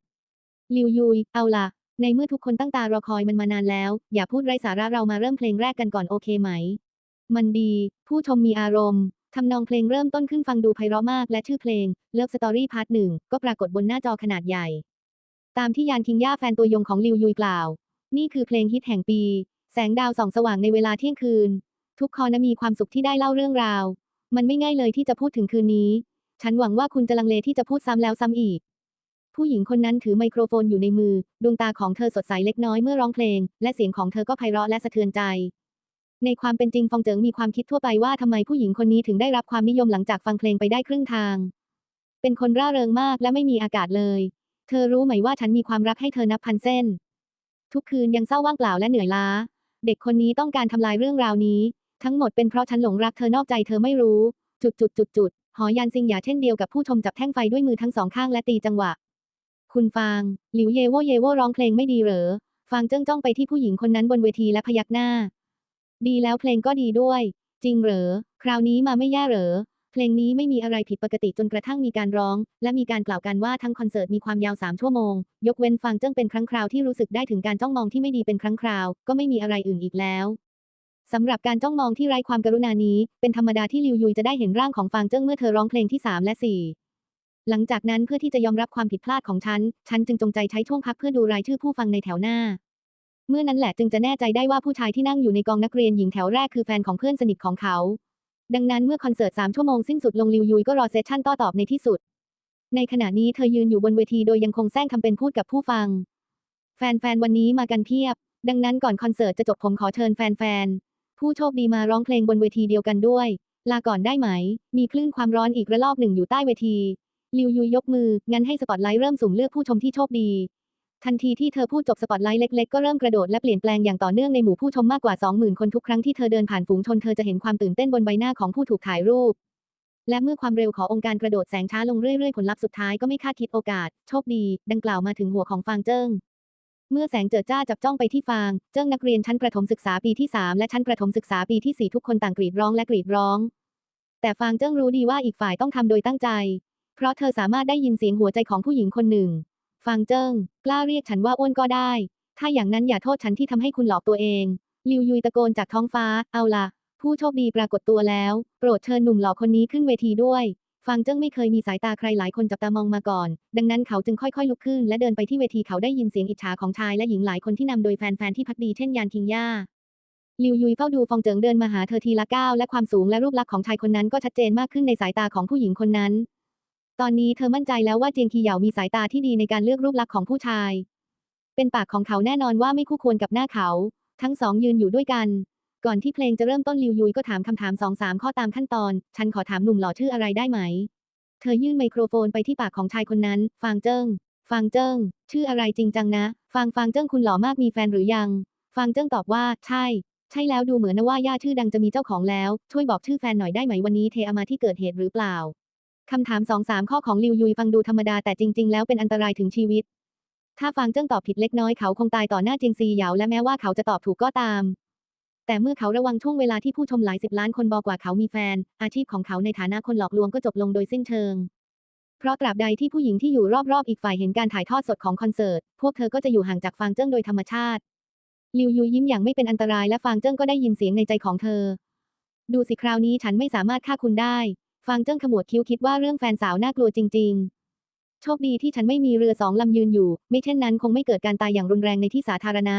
ลิวยุย เอาล่ะ ในเมื่อทุกคนตั้งตารอคอยมันมานานแล้ว อย่าพูดไร้สาระเรามาเริ่มเพลงแรกกันก่อนโอเคไหม มันดี ผู้ชมมีอารมณ์ทำนองเพลงเริ่มต้นขึ้นฟังดูไพเราะมากและชื่อเพลง Love Story Part หนึ่งก็ปรากฏบนหน้าจอขนาดใหญ่ ตามที่ยานคิงย่าแฟนตัวยงของลิวยุยกล่าว นี่คือเพลงฮิตแห่งปี แสงดาวส่องสว่างในเวลาเที่ยงคืน ทุกคอนะมีความสุขที่ได้เล่าเรื่องราว มันไม่ง่ายเลยที่จะพูดถึงคืนนี้ ฉันหวังว่าคุณจะลังเลที่จะพูดซ้ำแล้วซ้ำอีก ผู้หญิงคนนั้นถือไมโครโฟนอยู่ในมือ ดวงตาของเธอสดใสเล็กน้อยเมื่อร้องเพลง และเสียงของเธอก็ไพเราะและสะเทือนใจ ในความเป็นจริงฟองเจิงมีความคิดทั่วไปว่าทำไมผู้หญิงคนนี้ถึงได้รับความนิยมหลังจากฟังเพลงไปได้ครึ่งทาง เป็นคนร่าเริงมากและไม่มีอากาศเลย เธอรู้ไหมว่าฉันมีความรักให้เธอนับพันเส้น ทุกคืนยังเศร้าว่างเปล่าและเหนื่อยล้า เด็กคนนี้ต้องการทำลายเรื่องราวนี้ ทั้งหมดเป็นเพราะฉันหลงรักเธอนอกใจเธอไม่รู้ จุดจุดจุดจุดหอยันซิงหยาเช่นเดียวกับผู้ชมจับแท่งไฟด้วยมือทั้งสองข้างและตีจังหวะ คุณฟางหลิวเยโวเยโวร้องเพลงไม่ดีเหรอฟางเจิ้งจ้องไปที่ผู้หญิงคนนั้นบนเวทีและพยักหน้า ดีแล้วเพลงก็ดีด้วย จริงเหรอ คราวนี้มาไม่แย่เหรอ เพลงนี้ไม่มีอะไรผิดปกติจนกระทั่งมีการร้อง และมีการกล่าวกันว่าทั้งคอนเสิร์ตมีความยาว 3 ชั่วโมง ยกเว้นฟางเจิ้งเป็นครั้งคราวที่รู้สึกได้ถึงการจ้องมองที่ไม่ดีเป็นครั้งคราว ก็ไม่มีอะไรอื่นอีกแล้วสำหรับการจ้องมองที่ไร้ความกรุณานี้ เป็นธรรมดาที่ลิวยุยจะได้เห็นร่างของฟางเจิ้งเมื่อเธอร้องเพลงที่ 3 และ 4 หลังจากนั้นเพื่อที่จะยอมรับความผิดพลาดของฉัน ฉันจึงจงใจใช้ช่วงพักเพื่อดูรายชื่อผู้ฟังในแถวหน้า เมื่อนั้นแหละจึงจะแน่ใจได้ว่าผู้ชายที่นั่งอยู่ในกองนักเรียนหญิงแถวแรกคือแฟนของเพื่อนสนิทของเขา ดังนั้นเมื่อคอนเสิร์ต 3 ชั่วโมงสิ้นสุดลงลิวยุยก็รอเซสชั่นโต้ตอบในที่สุด ในขณะนี้เธอยืนอยู่บนเวทีโดยยังคงแซงทำเป็นพูดกับผู้ฟัง แฟนๆ วันนี้มากันเพียบ ดังนั้นก่อนคอนเสิร์ตจะจบผมขอเชิญแฟนๆ ผู้โชคดีมาร้องเพลงบนเวทีเดียวกันด้วย ลาก่อนได้ไหม มีคลื่นความร้อนอีกระลอกหนึ่งอยู่ใต้เวที ลิวยุยยกมือ งั้นให้สปอตไลท์เริ่มสุ่มเลือกผู้ชมที่โชคดี ทันทีที่เธอพูดจบสปอตไลท์เล็กๆ ก็เริ่มกระโดดและเปลี่ยนแปลงอย่างต่อเนื่องในหมู่ผู้ชมมากกว่า 20,000 คนทุกครั้งที่เธอเดินผ่านฝูงชนเธอจะเห็นความตื่นเต้นบนใบหน้าของผู้ถูกถ่ายรูป และเมื่อความเร็วขององค์การกระโดดแสงช้าลงเรื่อยๆ ผลลัพธ์สุดท้ายก็ไม่คาดคิดโอกาส โชคดี ดังกล่าวมาถึงหัวของฟางเจิ้งเมื่อแสงเจิดจ้าจับจ้องไปที่ฟาง เจิ้งนักเรียนชั้นประถมศึกษาปีที่ 3 และชั้นประถมศึกษาปีที่ 4 ทุกคนต่างกรีดร้องและกรีดร้อง แต่ฟางเจิ้งรู้ดีว่าอีกฝ่ายต้องทำโดยตั้งใจ เพราะเธอสามารถได้ยินเสียงหัวใจของผู้หญิงคนหนึ่ง ฟางเจิ้ง กล้าเรียกฉันว่าอ้วนก็ได้ ถ้าอย่างนั้นอย่าโทษฉันที่ทำให้คุณหลอกตัวเอง ลิวยุยตะโกนจากท้องฟ้า เอาล่ะผู้โชคดีปรากฏตัวแล้ว โปรดเชิญหนุ่มหล่อคนนี้ขึ้นเวทีด้วย ฟางเจิ้งไม่เคยมีสายตาใครหลายคนจับตามองมาก่อน ดังนั้นเขาจึงค่อยๆ ลุกขึ้น และเดินไปที่เวทีเขาได้ยินเสียงอิจฉาของชายและหญิงหลายคนที่นำโดยแฟนๆที่พักดีเช่นยานคิงย่าลิวยุยเฝ้าดูฟองเจิงเดินมาหาเธอทีละก้าวและความสูงและรูปลักษณ์ของชายคนนั้นก็ชัดเจนมากขึ้นในสายตาของผู้หญิงคนนั้น ตอนนี้เธอมั่นใจแล้วว่าเจียงคีเหยามีสายตาที่ดีในการเลือกรูปลักษณ์ของผู้ชาย เป็นปากของเขาแน่นอนว่าไม่คู่ควรกับหน้าเขา ทั้งสองยืนอยู่ด้วยกัน ก่อนที่เพลงจะเริ่มต้นลิวยุยก็ถามคำถามสองสามข้อตามขั้นตอน ฉันขอถามหนุ่มหล่อชื่ออะไรได้ไหม เธอยื่นไมโครโฟนไปที่ปากของชายคนนั้น ฟางเจิ้ง ฟางเจิ้ง ชื่ออะไรจริงจังนะ ฟางฟางเจิ้งคุณหล่อมากมีแฟนหรือยัง ฟางเจิ้งตอบว่า ใช่ ใช่แล้วดูเหมือนนะว่าย่าชื่อดังจะมีเจ้าของแล้ว ช่วยบอกชื่อแฟนหน่อยได้ไหมวันนี้เทอามาที่เกิดเหตุหรือเปล่า คำถามสองสามข้อของลิวยุยฟังดูธรรมดาแต่จริง ๆ แล้วเป็นอันตรายถึงชีวิต ถ้าฟางเจิ้งตอบผิดเล็กน้อยเขาคงตายต่อหน้าจินซีเหยาและแม้ว่าเขาจะตอบถูกก็ตาม แต่เมื่อเขาระวังช่วงเวลาที่ผู้ชมหลายสิบล้านคนบอกว่าเขามีแฟน อาชีพของเขาในฐานะคนหลอกลวงก็จบลงโดยสิ้นเชิง เพราะตราบใดที่ผู้หญิงที่อยู่รอบๆอีกฝ่ายเห็นการถ่ายทอดสดของคอนเสิร์ต พวกเธอก็จะอยู่ห่างจากฟางเจิ้งโดยธรรมชาติลิวยูยิ้มอย่างไม่เป็นอันตรายและฟางเจิ้งก็ได้ยินเสียงในใจของเธอ ดูสิคราวนี้ฉันไม่สามารถฆ่าคุณได้ ฟางเจิ้งขมวดคิ้วคิดว่าเรื่องแฟนสาวน่ากลัวจริง ๆ โชคดีที่ฉันไม่มีเรือสองลำยืนอยู่ ไม่เช่นนั้นคงไม่เกิดการตายอย่างรุนแรงในที่สาธารณะ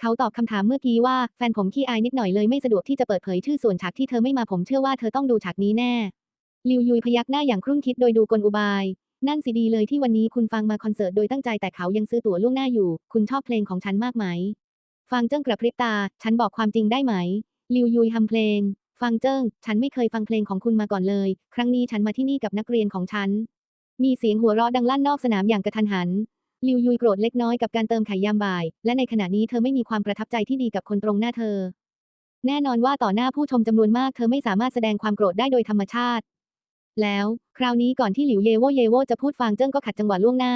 เขาตอบคำถามเมื่อกี้ว่าแฟนผมขี้อายนิดหน่อยเลยไม่สะดวกที่จะเปิดเผยชื่อส่วนฉากที่เธอไม่มาผมเชื่อว่าเธอต้องดูฉากนี้แน่ลิวยุยพยักหน้าอย่างครุ่นคิดโดยดูกลอุบาย นั่นสิดีเลยที่วันนี้คุณฟังมาคอนเสิร์ตโดยตั้งใจแต่เขายังซื้อตั๋วล่วงหน้าอยู่ คุณชอบเพลงของฉันมากไหม ฟังเจิ้งกระพริบตา ฉันบอกความจริงได้ไหมลิวยุยทำเพลง ฟังเจิ้ง ฉันไม่เคยฟังเพลงของคุณมาก่อนเลย ครั้งนี้ฉันมาที่นี่กับนักเรียนของฉัน มีเสียงหัวเราะดังลั่นนอกสนามอย่างกระทันหัน ลิวยุยโกรธเล็กน้อยกับการเติมไข่ยามบ่าย และในขณะนี้เธอไม่มีความประทับใจที่ดีกับคนตรงหน้าเธอ แน่นอนว่าต่อหน้าผู้ชมจำนวนมากเธอไม่สามารถแสดงความโกรธได้โดยธรรมชาติ แล้วคราวนี้ก่อนที่หลิวเยโวเยโวจะพูดฟางเจิ้งก็ขัดจังหวะล่วงหน้า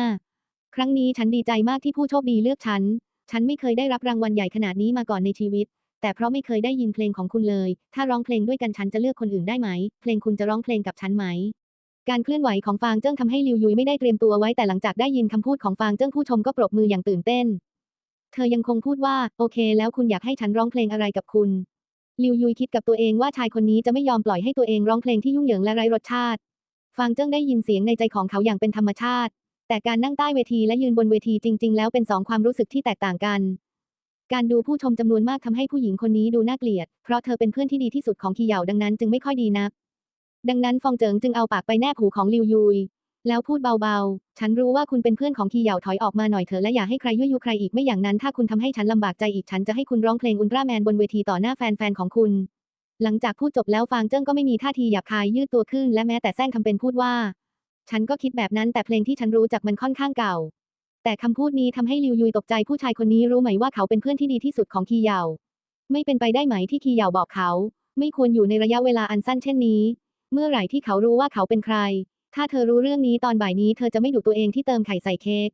ครั้งนี้ฉันดีใจมากที่ผู้โชคดีเลือกฉัน ฉันไม่เคยได้รับรางวัลใหญ่ขนาดนี้มาก่อนในชีวิต แต่เพราะไม่เคยได้ยินเพลงของคุณเลย ถ้าร้องเพลงด้วยกันฉันจะเลือกคนอื่นได้ไหม เพลงคุณจะร้องเพลงกับฉันไหม การเคลื่อนไหวของฟางเจิ้งทำให้ลิวยุยไม่ได้เตรียมตัวไว้แต่หลังจากได้ยินคำพูดของฟางเจิ้งผู้ชมก็ปรบมืออย่างตื่นเต้น เธอยังคงพูดว่า โอเค แล้วคุณอยากให้ฉันร้องเพลงอะไรกับคุณลิวยุยคิดกับตัวเองว่าชายคนนี้จะไม่ยอมปล่อยให้ตัวเองร้องเพลงที่ยุ่งเหยิงและไร้รสชาติ ฟางเจิ้งได้ยินเสียงในใจของเขาอย่างเป็นธรรมชาติ แต่การนั่งใต้เวทีและยืนบนเวทีจริง ๆ แล้วเป็นสองความรู้สึกที่แตกต่างกัน การดูผู้ชมจำนวนมากทำให้ผู้หญิงคนนี้ดูน่าเกลียด เพราะเธอเป็นเพื่อนที่ดีที่สุดของคีเหยาดังนั้นจึงไม่ค่อยดีนัก ดังนั้นฟองเจิงจึงเอาปากไปแนบหูของลิวยุย แล้วพูดเบาๆ ฉันรู้ว่าคุณเป็นเพื่อนของคีเหยาถอยออกมาหน่อยเถอะและอย่าให้ใครยุ่ยยุใครอีกไม่อย่างนั้นถ้าคุณทำให้ฉันลำบากใจอีกฉันจะให้คุณร้องเพลงอุลตร้าแมนบนเวทีต่อหน้าแฟนๆของคุณ หลังจากพูดจบแล้วฟางเจิ้งก็ไม่มีท่าทีหยาบคายยืดตัวขึ้น และแม้แต่แซงทำเป็นพูดว่า ฉันก็คิดแบบนั้นแต่เพลงที่ฉันรู้จักมันค่อนข้างเก่า แต่คำพูดนี้ทำให้ลิวยุยตกใจผู้ชายคนนี้รู้ไหมว่าเขาเป็นเพื่อนที่ดีที่สุดของคีเยา ไม่เป็นไปได้ไหมที่คีเยาบอกเขา ไม่ควรอยู่ในระยะเวลาอันสั้นเช่นนี้ เมื่อไหร่ที่เขารู้ว่าเขาเป็นใคร ถ้าเธอรู้เรื่องนี้ตอนบ่ายนี้เธอจะไม่ดุตัวเองที่เติมไข่ใส่เค้ก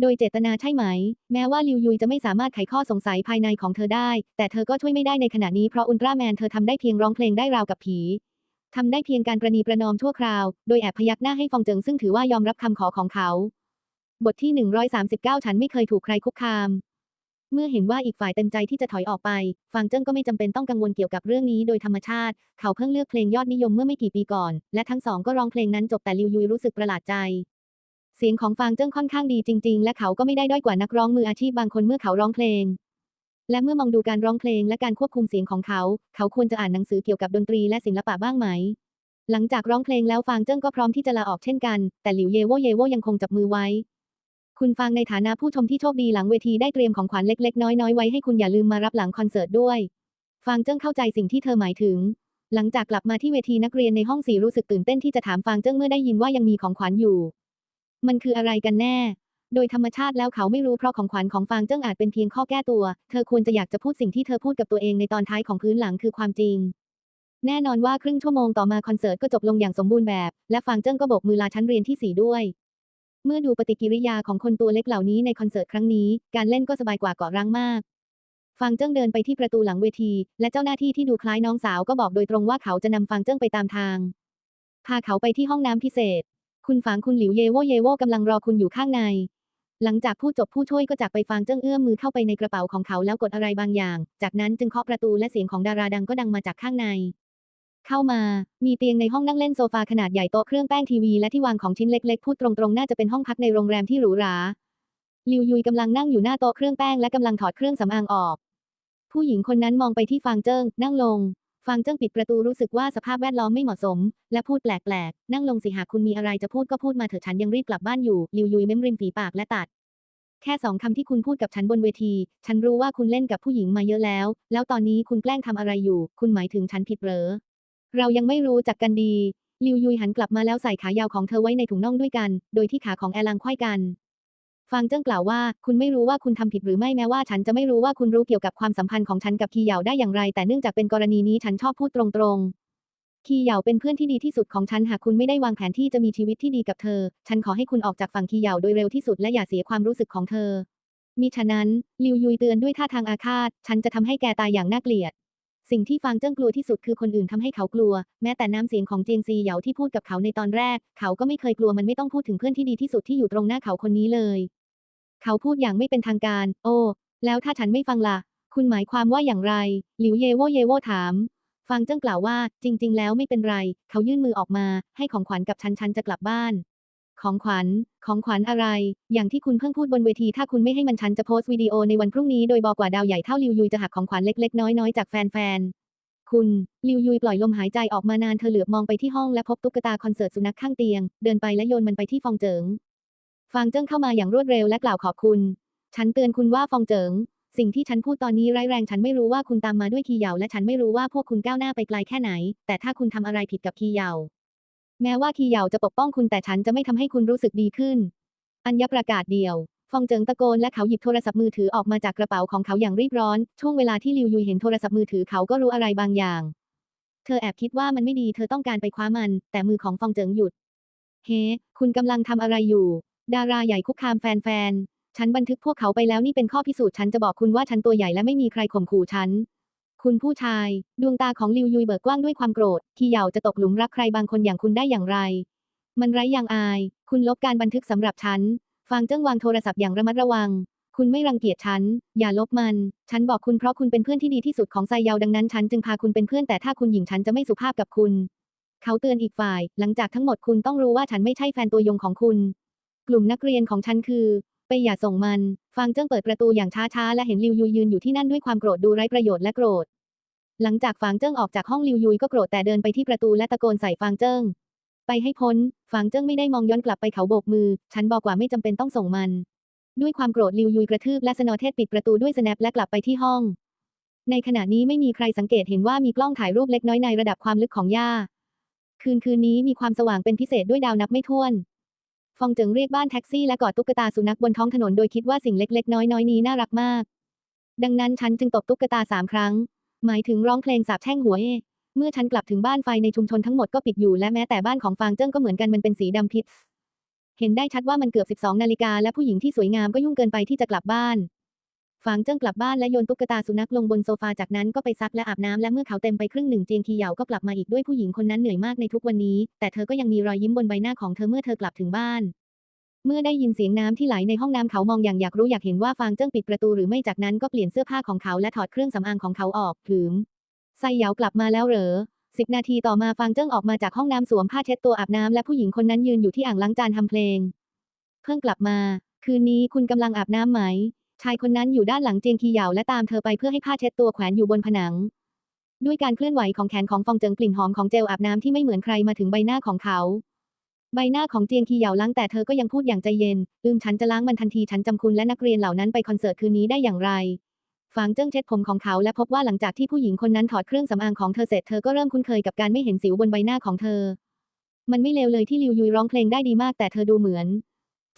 โดยเจตนาใช่ไหม แม้ว่าลิวยุยจะไม่สามารถไขข้อสงสัยภายในของเธอได้ แต่เธอก็ช่วยไม่ได้ในขณะนี้เพราะอุลตร้าแมนเธอทำได้เพียงร้องเพลงได้ราวกับผีทำได้เพียงการประนีประนอมชั่วคราว โดยแอบพยักหน้าให้ฟองเจิงซึ่งถือว่ายอมรับคำขอของเขา บทที่ 139 ฉันไม่เคยถูกใครคุกคาม เมื่อเห็นว่าอีกฝ่ายเต็มใจที่จะถอยออกไป ฟางเจิ้งก็ไม่จำเป็นต้องกังวลเกี่ยวกับเรื่องนี้โดยธรรมชาติ เขาเพิ่งเลือกเพลงยอดนิยมเมื่อไม่กี่ปีก่อน และทั้งสองก็ร้องเพลงนั้นจบแต่ลิวยุยรู้สึกประหลาดใจ เสียงของฟางเจิ้งค่อนข้างดีจริง ๆ และเขาก็ไม่ได้ด้อยกว่านักร้องมืออาชีพบางคนเมื่อเขาร้องเพลง และเมื่อมองดูการร้องเพลงและการควบคุมเสียงของเขา เขาควรจะอ่านหนังสือเกี่ยวกับดนตรีและศิลปะบ้างไหมหลังจากร้องเพลงแล้วฟางเจิ้งก็พร้อมที่จะลาออกเช่นกัน แต่หลิวเยโวเยโวยังคงจับมือไว้ คุณฟางในฐานะผู้ชมที่โชคดีหลังเวทีได้เตรียมของขวัญเล็กๆ น้อยๆ ไว้ให้คุณอย่าลืมมารับหลังคอนเสิร์ตด้วยฟางเจิ้งเข้าใจสิ่งที่เธอหมายถึง หลังจากกลับมาที่เวทีนักเรียนในห้องสีรู้สึกตื่นเต้นที่จะถามฟางเจิ้งเมื่อได้ยินว่ายังมีของขวัญอยู่ มันคืออะไรกันแน่ โดยธรรมชาติแล้วเขาไม่รู้เพราะของขวัญของฟางเจิ้งอาจเป็นเพียงข้อแก้ตัว เธอควรจะอยากจะพูดสิ่งที่เธอพูดกับตัวเองในตอนท้ายของพื้นหลังคือความจริงแน่นอนว่าครึ่งชั่วโมงต่อมาคอนเสิร์ตก็จบลงอย่างสมบูรณ์แบบ และฟางเจิ้งก็โบกมือลาชั้นเรียนที่สี่ด้วย เมื่อดูปฏิกิริยาของคนตัวเล็กเหล่านี้ในคอนเสิร์ตครั้งนี้ การเล่นก็สบายกว่าเกาะรังมาก ฟางเจิ้งเดินไปที่ประตูหลังเวที และเจ้าหน้าที่ที่ดูคล้ายน้องสาวก็บอกโดยตรงว่าเขาจะนำฟางเจิ้งไปตามทาง พาเขาไปที่ห้องน้ำพิเศษ คุณฝางคุณหลิวเยโวเยโวกำลังรอคุณอยู่ข้างใน หลังจากพูดจบผู้ช่วยก็จากไปฟางเจิ้งเอื้อมมือเข้าไปในกระเป๋าของเขาแล้วกดอะไรบางอย่าง จากนั้นจึงเคาะประตูและเสียงของดาราดังก็ดังมาจากข้างใน เข้ามา มีเตียงในห้องนั่งเล่นโซฟาขนาดใหญ่โต๊ะเครื่องแป้งทีวีและที่วางของชิ้นเล็กๆ พูดตรงๆ น่าจะเป็นห้องพักในโรงแรมที่หรูหรา ลิวยุยกำลังนั่งอยู่หน้าโต๊ะเครื่องแป้งและกำลังถอดเครื่องสำอางออก ผู้หญิงคนนั้นมองไปที่ฟางเจิ้ง นั่งลง ฟางเจิ้งปิดประตูรู้สึกว่าสภาพแวดล้อมไม่เหมาะสม และพูดแปลกๆ นั่งลงสิหากคุณมีอะไรจะพูดก็พูดมาเถอะฉันยังรีบกลับบ้านอยู่ ลิวยุยเม้มริมฝีปากและตัดแค่สองคำที่คุณพูดกับฉันบนเวที ฉันรู้ว่าคุณเล่นกับผู้หญิงมาเยอะแล้ว แล้วตอนนี้คุณแกล้งทำอะไรอยู่ คุณหมายถึงฉันผิดเหรอ เรายังไม่รู้จักกันดี ลิวยุยหันกลับมาแล้วใส่ขายาวของเธอไว้ในถุงน่องด้วยกัน โดยที่ขาของแอลังไขว้กัน ฟางเจิ้งกล่าวว่า คุณไม่รู้ว่าคุณทำผิดหรือไม่แม้ว่าฉันจะไม่รู้ว่าคุณรู้เกี่ยวกับความสัมพันธ์ของฉันกับคีเหยาได้อย่างไร แต่เนื่องจากเป็นกรณีนี้ฉันชอบพูดตรงๆ คีเหยาเป็นเพื่อนที่ดีที่สุดของฉันหากคุณไม่ได้วางแผนที่จะมีชีวิตที่ดีกับเธอ ฉันขอให้คุณออกจากฝั่งคีเหยาโดยเร็วที่สุดและอย่าเสียความรู้สึกของเธอมิฉะนั้นลิวยุยเตือนด้วยท่าทางอาฆาต ฉันจะทำให้แกตายอย่างน่าเกลียด สิ่งที่ฟางเจิ้งกลัวที่สุดคือคนอื่นทำให้เขากลัว แม้แต่น้ำเสียงของเจียงซีเหยาที่พูดกับเขาในตอนแรก เขาก็ไม่เคยกลัวมันไม่ต้องพูดถึงเพื่อนที่ดีที่สุดที่อยู่ตรงหน้าเขาคนนี้เลย เขาพูดอย่างไม่เป็นทางการ โอ้ แล้วถ้าฉันไม่ฟังล่ะ คุณหมายความว่าอย่างไร หลิวเยโวเยโวถามฟางเจิ้งกล่าวว่า จริง ๆ แล้วไม่เป็นไร เขายื่นมือออกมา ให้ของขวัญกับฉันฉันจะกลับบ้าน ของขวัญ ของขวัญอะไร อย่างที่คุณเพิ่งพูดบนเวที ถ้าคุณไม่ให้มันฉันจะโพสต์วิดีโอในวันพรุ่งนี้ โดยบอกว่าดาวใหญ่เท่าลิวยุยจะหักของขวัญเล็กๆ น้อยๆ จากแฟนๆ คุณ ลิวยุยปล่อยลมหายใจออกมานาน เธอเหลือบมองไปที่ห้องและพบตุ๊กตาคอนเสิร์ตสุนัขข้างเตียง เดินไปและโยนมันไปที่ฟองเจิง ฟางเจิ้งเข้ามาอย่างรวดเร็วและกล่าวขอบคุณ ฉันเตือนคุณว่าฟองเจิง สิ่งที่ฉันพูดตอนนี้ร้ายแรง ฉันไม่รู้ว่าคุณตามมาด้วยคีเหยาและฉันไม่รู้ว่าพวกคุณก้าวหน้าไปไกลแค่ไหน แต่ถ้าคุณทำอะไรผิดกับคีเหยา แม้ว่าคีเหยาจะปกป้องคุณแต่ฉันจะไม่ทำให้คุณรู้สึกดีขึ้น อัญญประกาศเดียว ฟองเจิงตะโกนและเขาหยิบโทรศัพท์มือถือออกมาจากกระเป๋าของเขาอย่างรีบร้อน ช่วงเวลาที่ลิวยุยเห็นโทรศัพท์มือถือเขาก็รู้อะไรบางอย่าง เธอแอบคิดว่ามันไม่ดีเธอต้องการไปคว้ามัน แต่มือของฟองเจิงหยุด เฮ้ คุณกำลังทำอะไรอยู่ ดาราใหญ่คุกคามแฟนๆ ฉันบันทึกพวกเขาไปแล้วนี่เป็นข้อพิสูจน์ฉันจะบอกคุณว่าฉันตัวใหญ่และไม่มีใครข่มขู่ฉัน คุณผู้ชาย ดวงตาของลิวยุยเบิกกว้างด้วยความโกรธคีเหยาจะตกหลุมรักใครบางคนอย่างคุณได้อย่างไร มันไร้อย่างอาย คุณลบการบันทึกสำหรับฉัน ฟางเจิ้งวางโทรศัพท์อย่างระมัดระวัง คุณไม่รังเกียจฉัน อย่าลบมัน ฉันบอกคุณเพราะคุณเป็นเพื่อนที่ดีที่สุดของไซเยาดังนั้นฉันจึงพาคุณเป็นเพื่อนแต่ถ้าคุณหญิงฉันจะไม่สุภาพกับคุณ เขาเตือนอีกฝ่าย หลังจากทั้งหมดคุณต้องรู้ว่าฉันไม่ใช่แฟนตัวยงของคุณ กลุ่มนักเรียนของฉันคือ ไปอย่าส่งมัน ฟางเจิ้งเปิดประตูอย่างช้าๆและเห็นลิวยุยยืนอยู่ที่นั่นด้วยความโกรธดูไร้ประโยชน์และโกรธ หลังจากฟางเจิ้งออกจากห้องลิวยุยก็โกรธแต่เดินไปที่ประตูและตะโกนใส่ฟางเจิ้ง ไปให้พ้น ฟางเจิ้งไม่ได้มองย้อนกลับไปเขาโบกมือ ฉันบอกว่าไม่จำเป็นต้องส่งมัน ด้วยความโกรธลิวยุยกระทืบและสนอเทศปิดประตูด้วยสแนปและกลับไปที่ห้อง ในขณะนี้ไม่มีใครสังเกตเห็นว่ามีกล้องถ่ายรูปเล็กน้อยในระดับความลึกของหญ้า คืนคืนนี้มีความสว่างเป็นพิเศษด้วยดาวนับไม่ถ้วน ฟองเจิงเรียกบ้านแท็กซี่และกอดตุ๊กตาสุนัขบนท้องถนนโดยคิดว่าสิ่งเล็กๆ น้อยๆนี้น่ารักมาก ดังนั้นฉันจึงตบตุ๊กตาสามครั้ง หมายถึงร้องเพลงสาบแช่งหัวเอเมื่อฉันกลับถึงบ้านไฟในชุมชนทั้งหมดก็ปิดอยู่และแม้แต่บ้านของฟางเจิ้งก็เหมือนกันมันเป็นสีดำพิษ เห็นได้ชัดว่ามันเกือบ 12 นาฬิกาและผู้หญิงที่สวยงามก็ยุ่งเกินไปที่จะกลับบ้าน ฟางเจิ้งกลับบ้านและโยนตุ๊กตาสุนัขลงบนโซฟาจากนั้นก็ไปซักและอาบน้ำและเมื่อเขาเต็มไปครึ่งหนึ่งเจียงคีเหยาก็กลับมาอีกด้วยผู้หญิงคนนั้นเหนื่อยมากในทุกวันนี้ แต่เธอก็ยังมีรอยยิ้มบนใบหน้าของเธอเมื่อเธอกลับถึงบ้าน เมื่อได้ยินเสียงน้ำที่ไหลในห้องน้ำเขามองอย่างอยากรู้อยากเห็นว่าฟางเจิ้งปิดประตูหรือไม่จากนั้นก็เปลี่ยนเสื้อผ้าของเขาและถอดเครื่องสำอางของเขาออกถึงไซเหยากลับมาแล้วเหรอสิบนาทีต่อมาฟางเจิ้งออกมาจากห้องน้ำสวมผ้าเช็ดตัวอาบน้ำและผู้หญิงคนนั้นยืนอยู่ที่อ่างล้างจานทำเพลง เพิ่งกลับมา คืนนี้คุณกำลังอาบน้ำไหม ชายคนนั้นอยู่ด้านหลังเจียงคีเหยาและตามเธอไปเพื่อให้ผ้าเช็ดตัวแขวนอยู่บนผนัง ด้วยการเคลื่อนไหวของแขนของฟองเจิงกลิ่นหอมของเจลอาบน้ำที่ไม่เหมือนใครมาถึงใบหน้าของเขา ใบหน้าของเจียงคีเหยาล้างแต่เธอก็ยังพูดอย่างใจเย็น อืมฉันจะล้างมันทันทีฉันจำคุณและนักเรียนเหล่านั้นไปคอนเสิร์ตคืนนี้ได้อย่างไรฟางเจิ้งเช็ดผมของเขาและพบว่าหลังจากที่ผู้หญิงคนนั้นถอดเครื่องสำอางของเธอเสร็จเธอก็เริ่มคุ้นเคยกับการไม่เห็นสิวบนใบหน้าของเธอ มันไม่เลวเลยที่ลิวยุยร้องเพลงได้ดีมากแต่เธอดูเหมือน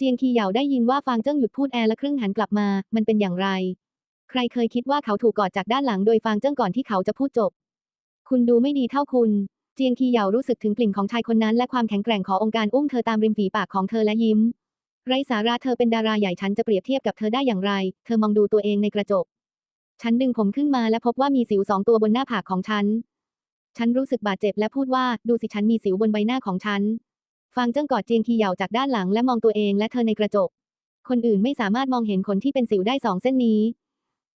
เจียงคีเหยาได้ยินว่าฟางเจิ้งหยุดพูดแอร์และครึ่งหันกลับมา มันเป็นอย่างไร ใครเคยคิดว่าเขาถูกกอดจากด้านหลังโดยฟางเจิ้งก่อนที่เขาจะพูดจบ คุณดูไม่ดีเท่าคุณ เจียงคีเหยารู้สึกถึงกลิ่นของชายคนนั้น และความแข็งแกร่งขององค์การอุ้มเธอตามริมฝีปากของเธอและยิ้ม ไรสาระเธอเป็นดาราใหญ่ฉันจะเปรียบเทียบกับเธอได้อย่างไร เธอมองดูตัวเองในกระจก ฉันดึงผมขึ้นมาและพบว่ามีสิวสองตัวบนหน้าผากของฉัน ฉันรู้สึกบาดเจ็บและพูดว่าดูสิฉันมีสิวบนใบหน้าของฉัน ฟางเจิ้งกอดเจียงคีเหยาจากด้านหลังและมองตัวเองและเธอในกระจก คนอื่นไม่สามารถมองเห็นขนที่เป็นสิวได้สองเส้นนี้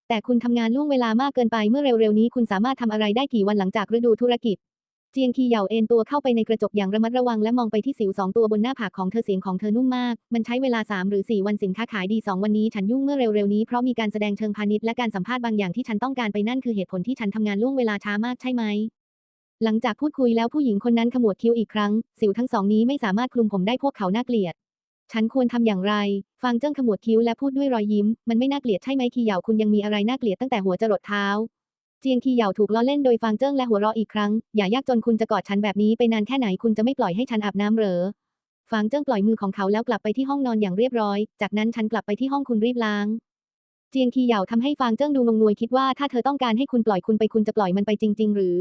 แต่คุณทำงานล่วงเวลามากเกินไปเมื่อเร็วๆนี้คุณสามารถทำอะไรได้กี่วันหลังจากฤดูธุรกิจ เจียงคีเหยาเอนตัวเข้าไปในกระจกอย่างระมัดระวังและมองไปที่สิวสองตัวบนหน้าผากของเธอเสียงของเธอนุ่มมาก มันใช้เวลา3หรือ4วันสินค้าขายดี2วันนี้ฉันยุ่งเมื่อเร็วๆนี้เพราะมีการแสดงเชิงพาณิชย์และการสัมภาษณ์บางอย่างที่ฉันต้องการไปนั่นคือเหตุผลที่ฉันทำงานล่วงเวลาช้ามากใช่ไหม หลังจากพูดคุยแล้วผู้หญิงคนนั้นขมวดคิ้วอีกครั้ง สิวทั้งสองนี้ไม่สามารถคลุมผมได้พวกเขาน่าเกลียด ฉันควรทำอย่างไร ฟางเจิ้งขมวดคิ้วและพูดด้วยรอยยิ้ม มันไม่น่าเกลียดใช่ไหมคีเหยาคุณยังมีอะไรน่าเกลียดตั้งแต่หัวจรดเท้า เจียงคีเหยาถูกล้อเล่นโดยฟางเจิ้งและหัวเราะอีกครั้ง อย่ายากจนคุณจะกอดฉันแบบนี้ไปนานแค่ไหนคุณจะไม่ปล่อยให้ฉันอาบน้ำเหรอ ฟางเจิ้งปล่อยมือของเขาแล้วกลับไปที่ห้องนอนอย่างเรียบร้อย จากนั้นฉันกลับไปที่ห้องคุณรีบล้างเจียงคีเหยาทำให้ฟางเจิ้งดูงงงวยคิดว่าถ้าเธอต้องการให้คุณปล่อยคุณไปคุณจะปล่อยมันไปจริง ๆ หรือ